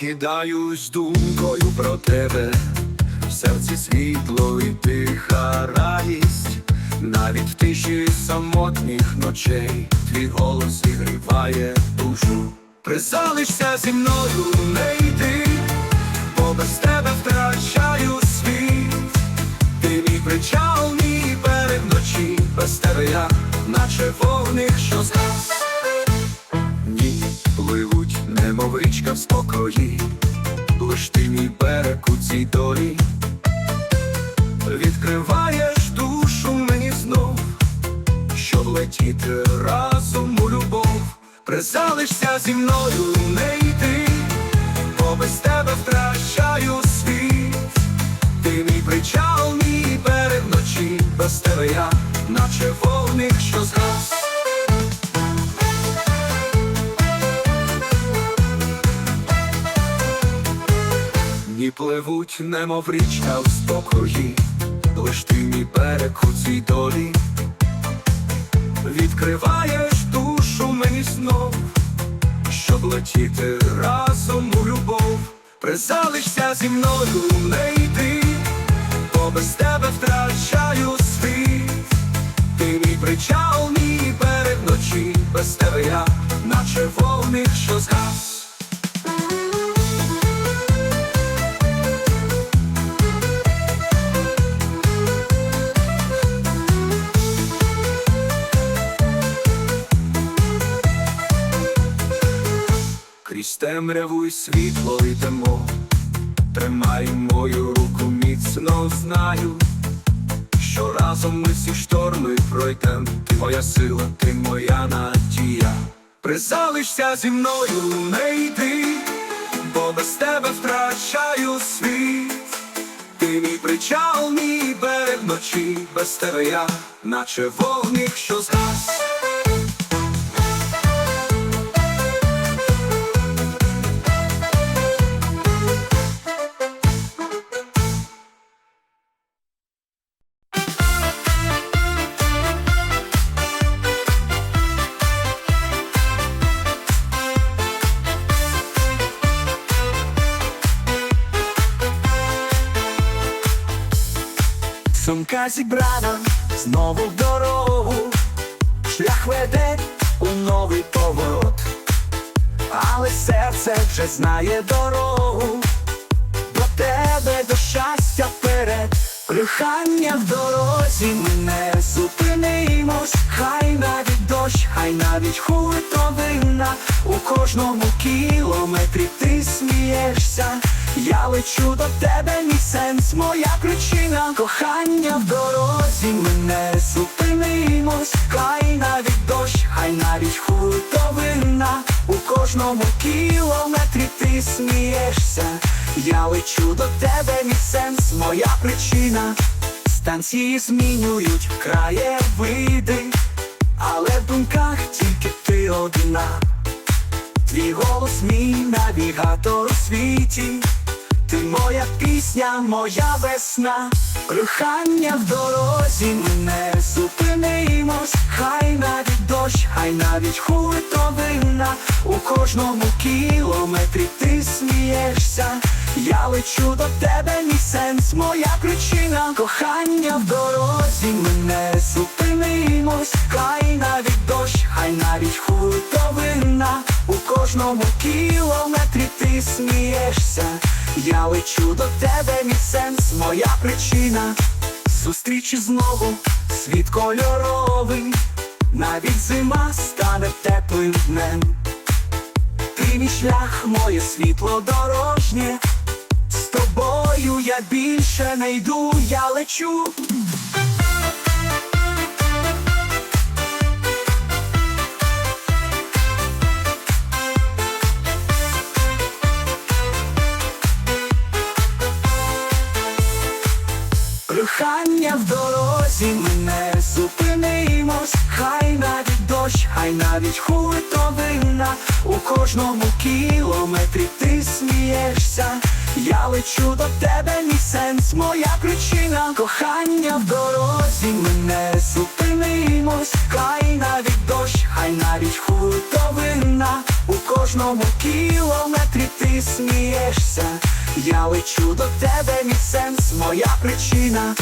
Прокидаюсь думкою про тебе, в серці світло і тиха радість, навіть в тиші самотніх ночей твій голос зігріває душу. Призалишся зі мною, не йди, бо без тебе втрачаю світ. Ти мій причал, мій берег вночі, без тебе я, наче вогник, що згас. Пливуть, в спокої, лиш ти мій берег у цій долі, відкриваєш душу мені знов, щоб летіти разом у любов, призалишся зі мною, не йди, бо без тебе втрачаю світ. Ти мій причал, мій берег вночі, без тебе я, наче вогник, що згас. Пливуть, немов річка в спокої, лиш ти мій берег у цій долі, відкриваєш душу мені знов, щоб летіти разом у любов, призалишся зі мною, не йди, бо без тебе втрачаю світ. Ти мій причал, мій берег вночі, без тебе я, наче вогник, Крізь темряву і світло йдемо, тримай мою руку міцно знаю, що разом ми всі шторми пройдем, ти моя сила, ти моя надія. Призалишся зі мною, не йди, бо без тебе втрачаю світ. Ти мій причал, мій берег вночі, без тебе я, наче вогник, що згас. Сумка зібрана знову в дорогу, шлях веде у новий поворот, але серце вже знає дорогу, до тебе до щастя вперед, Рухання в дорозі ми не зупинимось, хай навіть дощ, хай навіть хуртовина, у кожному кілометрі ти смієшся. Я лечу до тебе, мій сенс, моя причина. Кохання в дорозі ми не зупинимось. Хай навіть дощ, хай навіть хуртовина У кожному кілометрі ти смієшся. Я лечу до тебе, мій сенс, моя причина. Станції змінюють краєвиди Але в думках тільки ти одна. Твій голос мій навігатор у світі, ти моя пісня, моя весна, Рухання в дорозі ми не зупинимось, хай навіть дощ, хай навіть хуртовина, у кожному кілометрі ти смієшся, я лечу до тебе, мій сенс, моя причина, кохання в дорозі ми не зупинимось, хай навіть дощ, хай навіть хуртовина, у кожному кілометрі ти смієшся, я лечу до тебе, мій сенс, моя причина, зустрічі знову, світ кольоровий, навіть зима стане теплим днем. Ти мій шлях, моє світло дорожнє, з тобою я більше не йду, я лечу. Кожному кілометрі ти смієшся, я лечу до тебе, мій сенс, моя причина, кохання в дорозі ми не зупинимось. хай навіть дощ, хай навіть хуртовина У кожному кілометрі ти смієшся, я лечу до тебе, мій сенс, моя причина.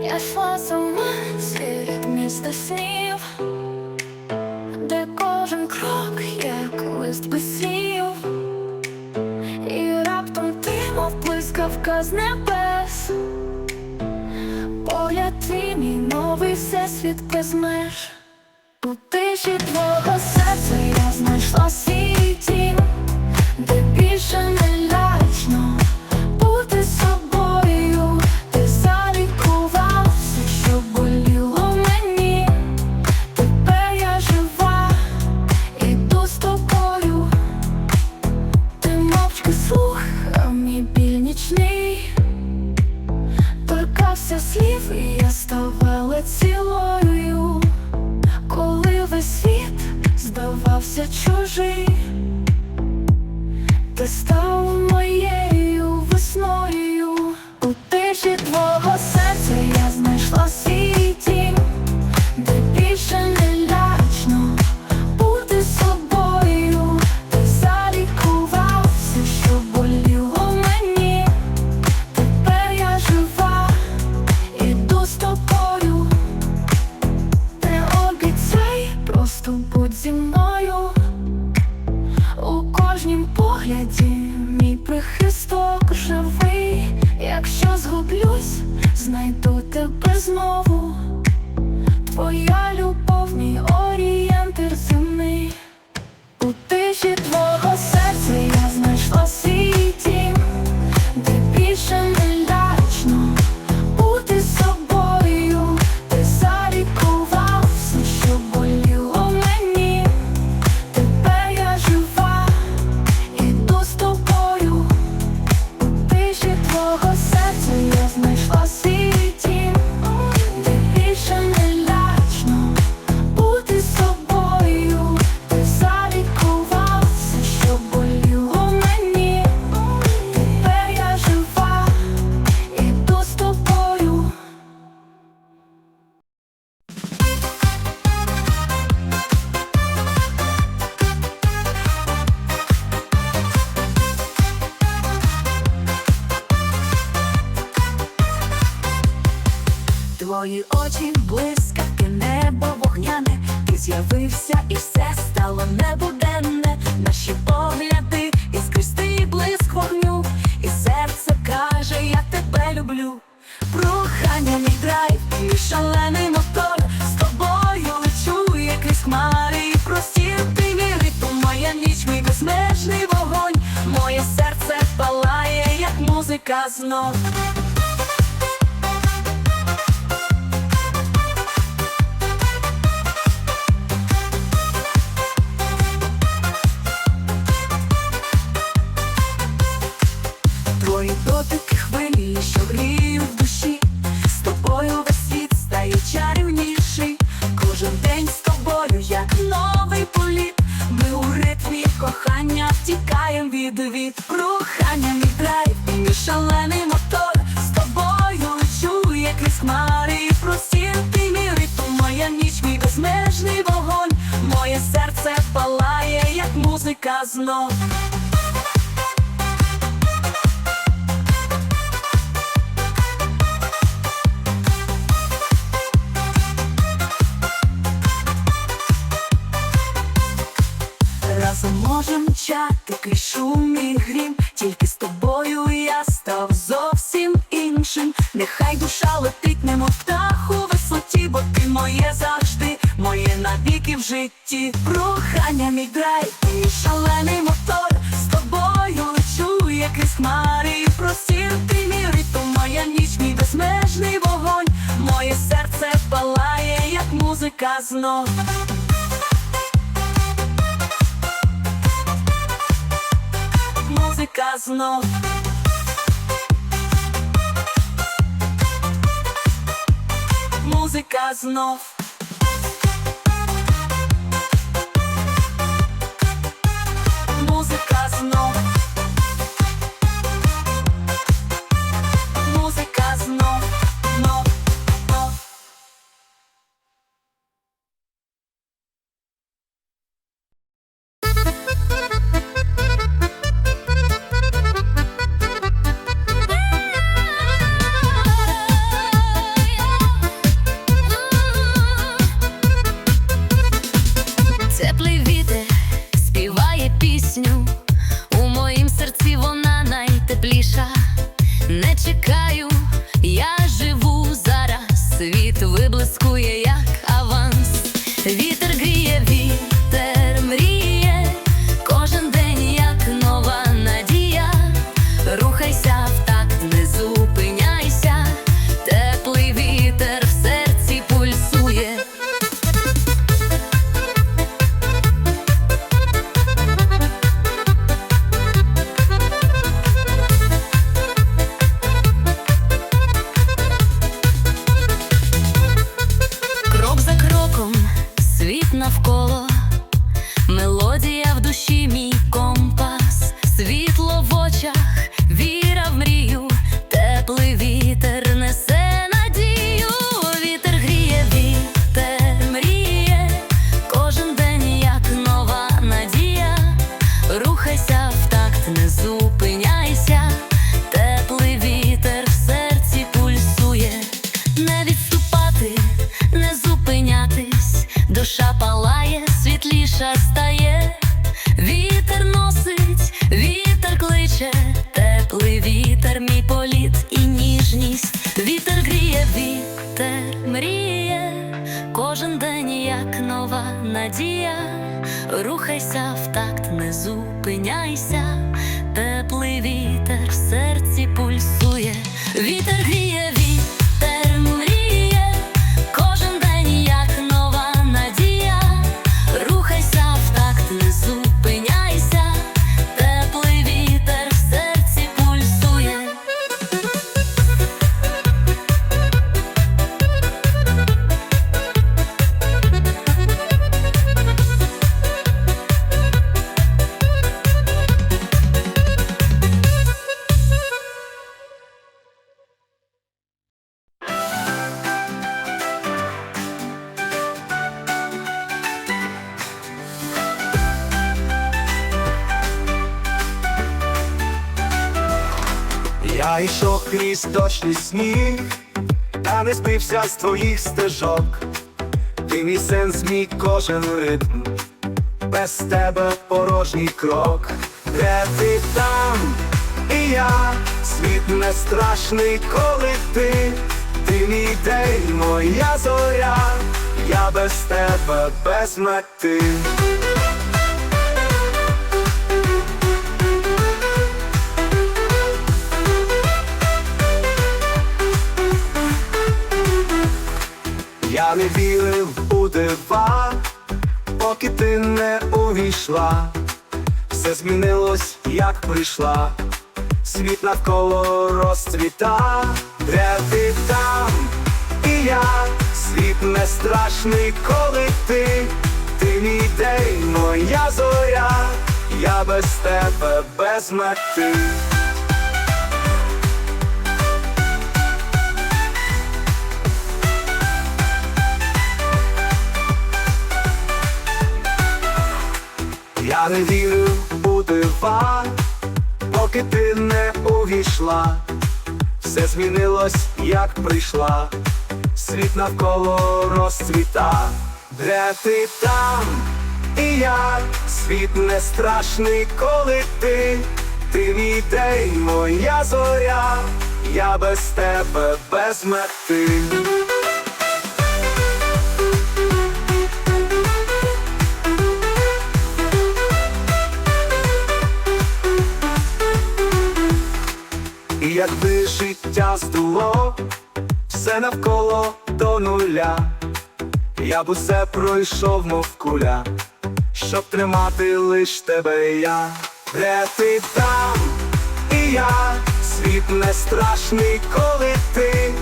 Я йшла сама серед міста снів, блискавка з небес, погляд твій мій новий всесвіт без меж. У тиші твого серця я знайшла свій як Разом можем мчати крізь шум і грім, тільки з тобою я став зовсім іншим. Нехай душа летить, немов птах у бо ти моє завжди, моє навіки в житті. Прохання мій драйв, і шалений мотор. З тобою лечу, як із хмари і простір. Ти мій ритм, моя ніч, мій безмежний вогонь. Моє серце палає, як музика знов. Музика знов. Музика знов. Музика знов. Музика знов. Зупиняйся, теплий вітер в серці пульсує, вітер гріє, дощний сніг, та не збився з твоїх стежок. Ти мій сенс, мій кожен ритм, без тебе порожній крок. Де ти там, і я, світ не страшний, коли ти, ти мій день, моя зоря, я без тебе, без мети. Дива, поки ти не увійшла, все змінилось, як прийшла, світ навколо розцвіта, де ти там, і я, світ не страшний, коли ти, ти мій день, моя зоря, я без тебе, без мети. Я не вірив у дива, поки ти не увійшла, все змінилось, як прийшла, світ навколо розцвіта, де ти там, і я, світ не страшний, коли ти, ти мій день, моя зоря, я без тебе, без мети. Якби життя здуло все навколо до нуля, я б усе пройшов, мов куля, щоб тримати лиш тебе я, де ти там, і я, світ не страшний, коли ти,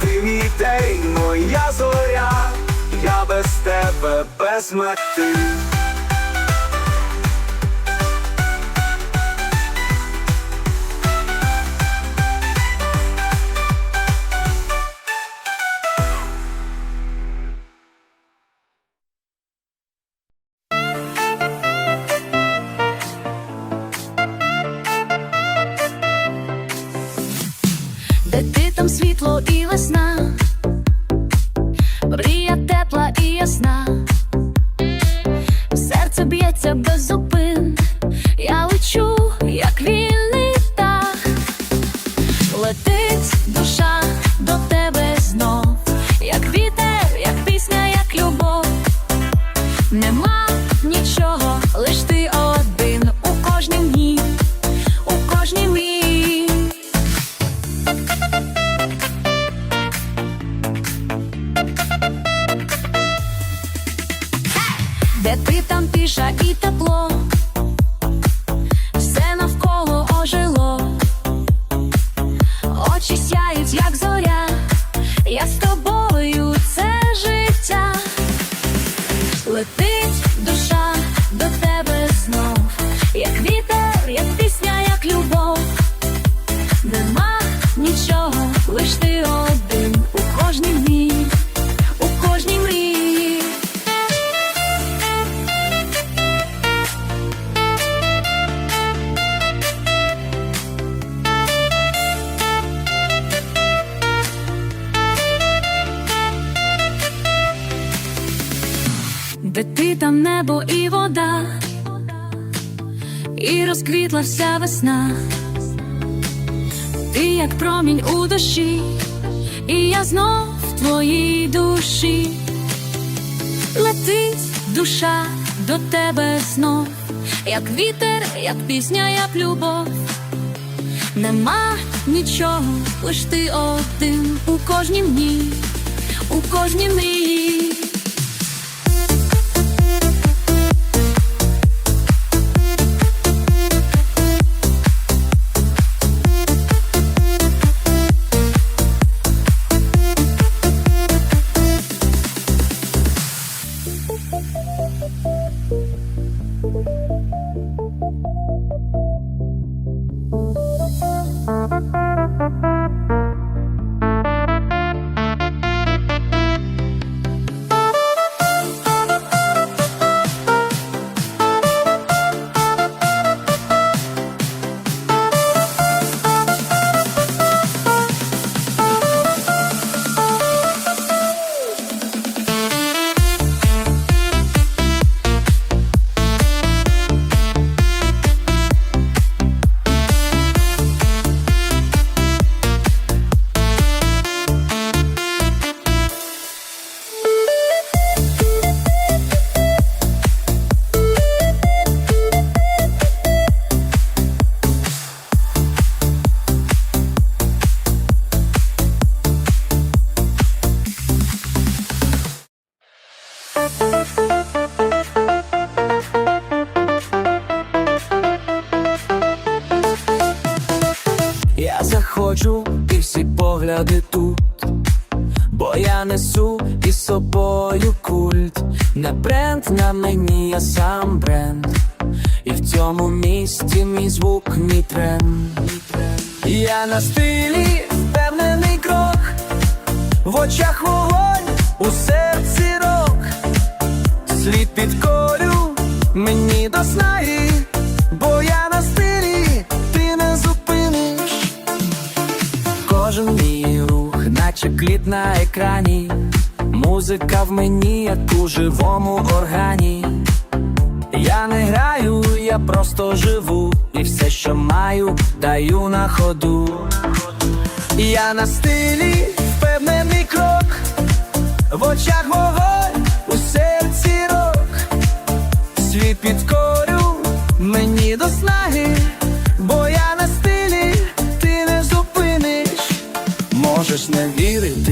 ти мій день, моя зоря, я без тебе, без мети. Де ти там небо і вода, і розквітла вся весна, ти як промінь у душі, і я знов в твоїй душі, летить душа до тебе знов, як вітер, як пісня, як любов. Нема нічого, лиш ти один у кожнім дні, у кожній мрії. Погляди тут, бо я несу із собою культ, не бренд на мені, а сам бренд. І в цьому місті мій звук, мій тренд. Я на стилі впевнений крок, в очах вогонь, у серці рок, слід підкорю екрані, музика в мені, як у живому органі. Я не граю, я просто живу, і все, що маю, даю на ходу. Я на стилі, впевнений крок, в очах вогонь, у серці рок, світ підкорю мені до снаги, бо я на стилі, ти не зупиниш. Можеш не вірити,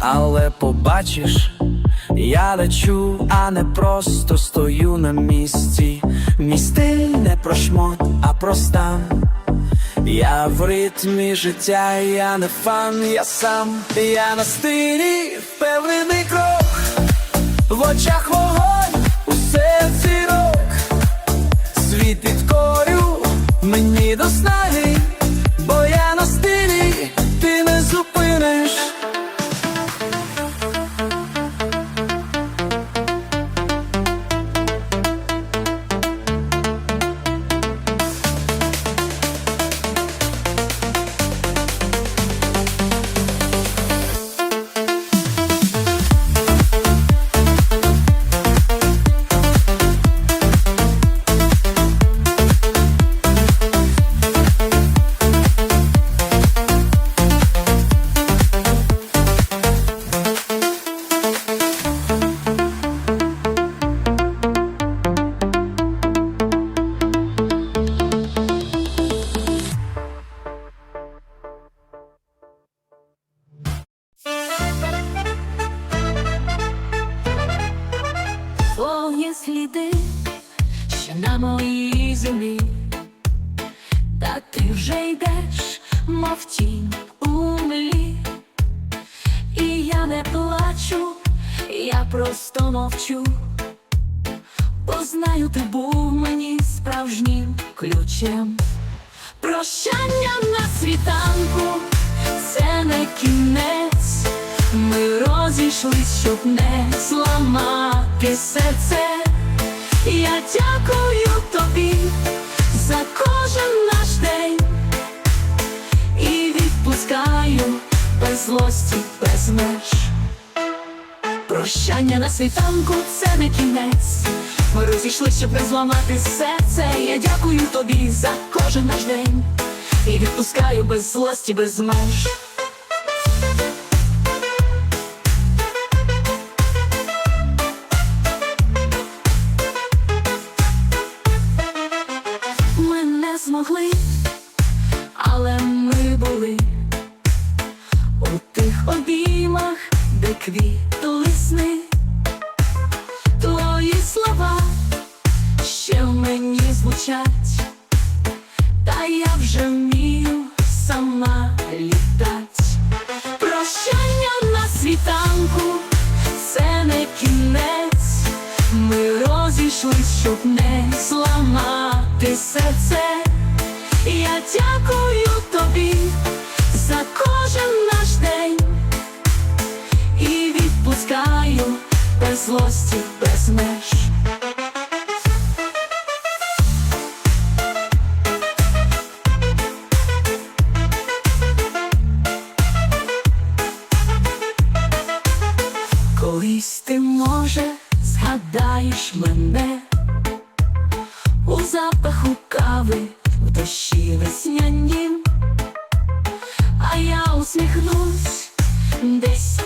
але побачиш, я лечу, а не просто стою на місці. Мій стиль не про шмот, а про стан. Я в ритмі життя, я не фан, я сам, я на стилі, впевнений крок, в очах вогонь, у серці рок, світ підкорю мені до снаги, бо я на стилі, ти не зупиниш. плачем, прощання на світанку, це не кінець, ми розійшлись, щоб не зламати серце. Я дякую тобі за кожен наш день і відпускаю без злості, без меж. Прощання на світанку це не кінець. Ми розійшли, щоб не зламати серце. Я дякую тобі за кожен наш день і відпускаю без злості, без меж. посміхнусь десь.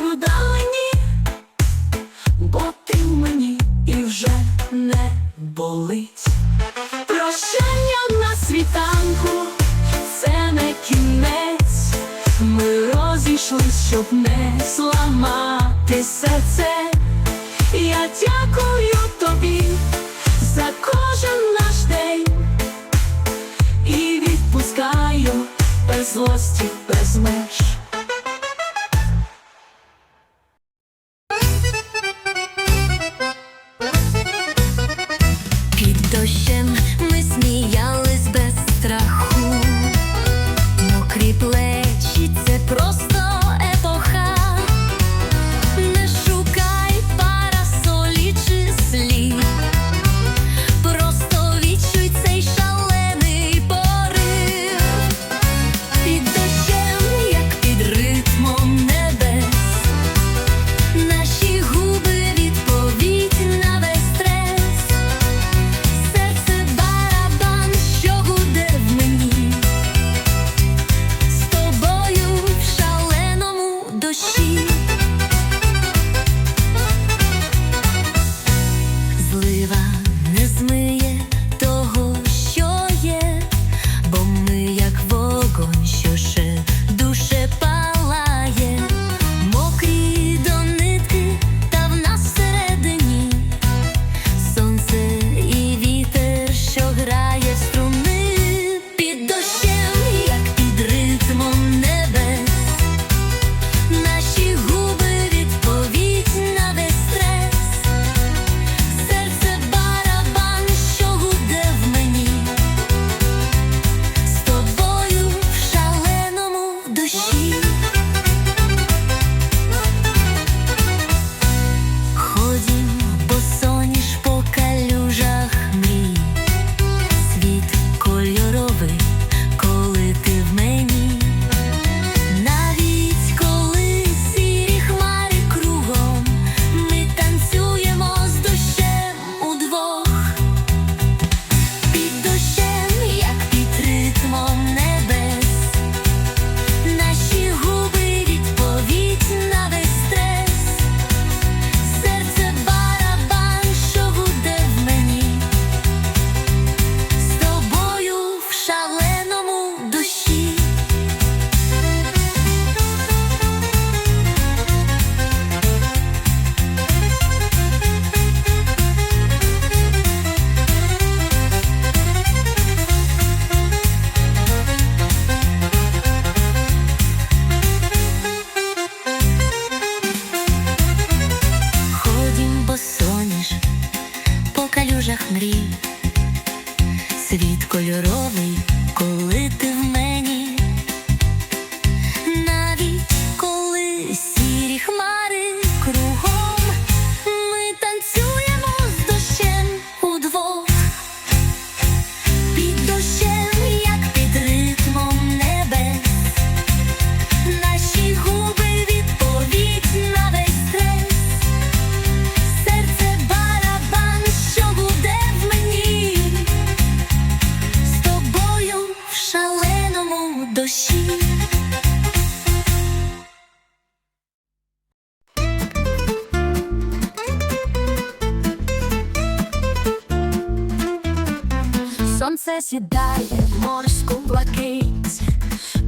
Сонце сідає морську блакить,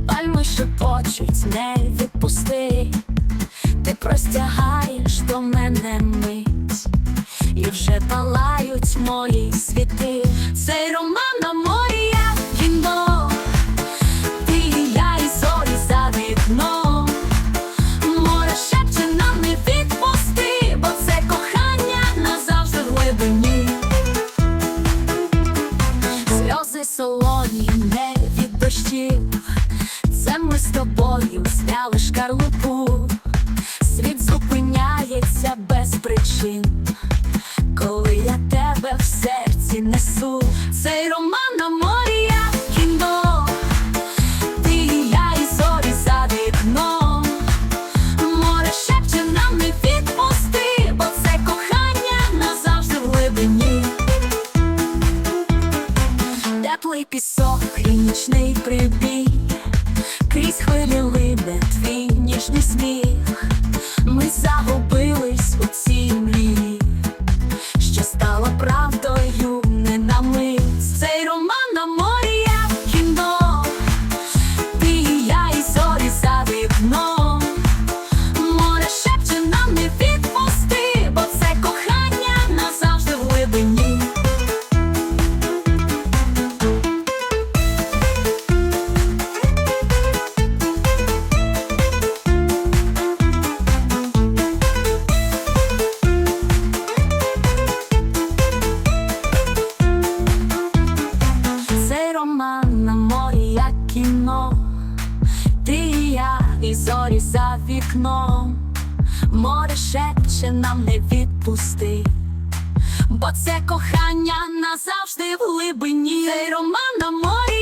пальми шепочуть, не відпусти, ти простягаєш до мене мить, і вже палають мої світи, цей роман на морі witness більше нам не відпусти, бо це кохання назавжди в глибині Цей роман на морі.